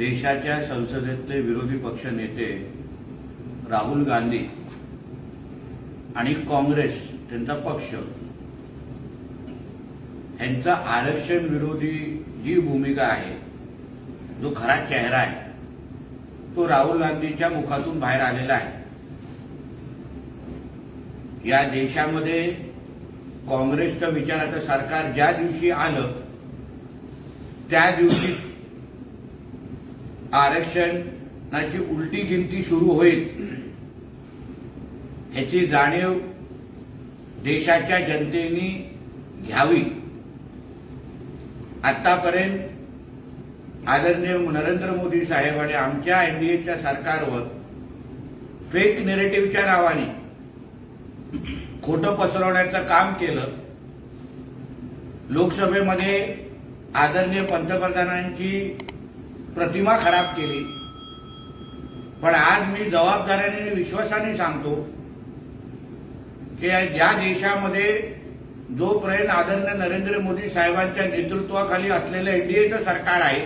देशाच्या संसदेतले विरोधी पक्ष नेते राहुल गांधी आणि काँग्रेस त्यांचा पक्ष यांचा आरक्षण विरोधी जी भूमिका आहे जो खरा चेहरा आहे तो राहुल गांधीच्या मुखातून बाहेर आलेला आहे. या देशामध्ये काँग्रेसचं विचाराचं सरकार ज्या दिवशी आलं त्या दिवशी आरक्षणाची उलटी गिनती सुरू होईल. ह्याची जाणीव देशाच्या जनतेने घ्यावी. आतापर्यंत आदरणीय नरेंद्र मोदी साहेब आणि आमच्या एनडीएच्या सरकारवर फेक नेरेटिव्हच्या नावाने खोटं पसरवण्याचं काम केलं. लोकसभेमध्ये आदरणीय पंतप्रधानांची प्रतिमा खराब केली. पण आज मी जबाबदारीने आणि विश्वासाने सांगतो की ज्या देशामध्ये जोपर्यंत आदरणीय नरेंद्र मोदी साहेबांच्या नेतृत्वाखाली असलेलं एनडीएचं सरकार आहे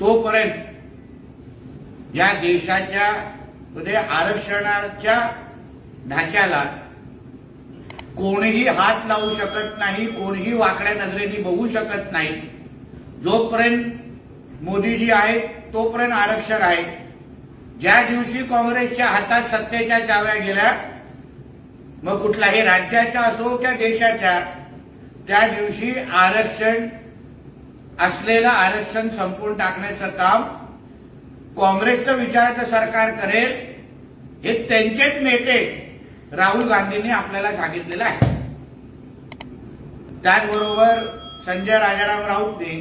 तोपर्यंत या देशाच्या मध्ये आरक्षणाच्या ढाच्याला कोणीही हात लावू शकत नाही कोणीही वाकड्या नजरेने बघू शकत नाही. जोपर्यंत मोदीजी आहेत तोपर्यंत आरक्षण आहे ज्या दिवशी काँग्रेसच्या हातात सत्तेच्या चाव्या गेल्या मग कुठलाही राज्याच्या असो किंवा देशाच्या त्या दिवशी आरक्षण असलेलं आरक्षण संपवून टाकण्याचं काम काँग्रेसचं विचाराचं सरकार करेल हे त्यांचेच नेते राहुल गांधींनी आपल्याला सांगितलेलं आहे. त्याचबरोबर संजय राजाराम राऊतने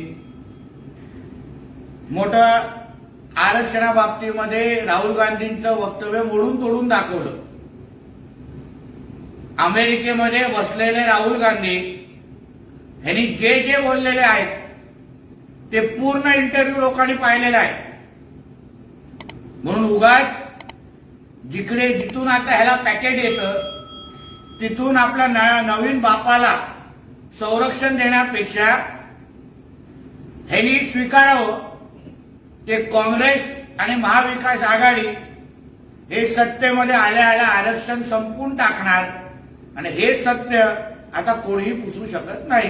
मोठं आरक्षणाबाबतीमध्ये राहुल गांधींचं वक्तव्य मोडून तोडून दाखवलं. अमेरिकेमध्ये बसलेले राहुल गांधी यांनी जे जे बोललेले आहेत ते पूर्ण इंटरव्ह्यू लोकांनी पाहिलेला आहे म्हणून उगाच जिकडे जिथून आता ह्याला पॅकेट येतं तिथून आपल्या न- नवीन बापाला संरक्षण देण्यापेक्षा ह्यांनी स्वीकारावं. ते काँग्रेस आणि महाविकास आघाडी हे सत्तेमध्ये आल्या आल्या आरक्षण संपून टाकणार. आणि हे सत्य आता कोणीही पुसू शकत नाही.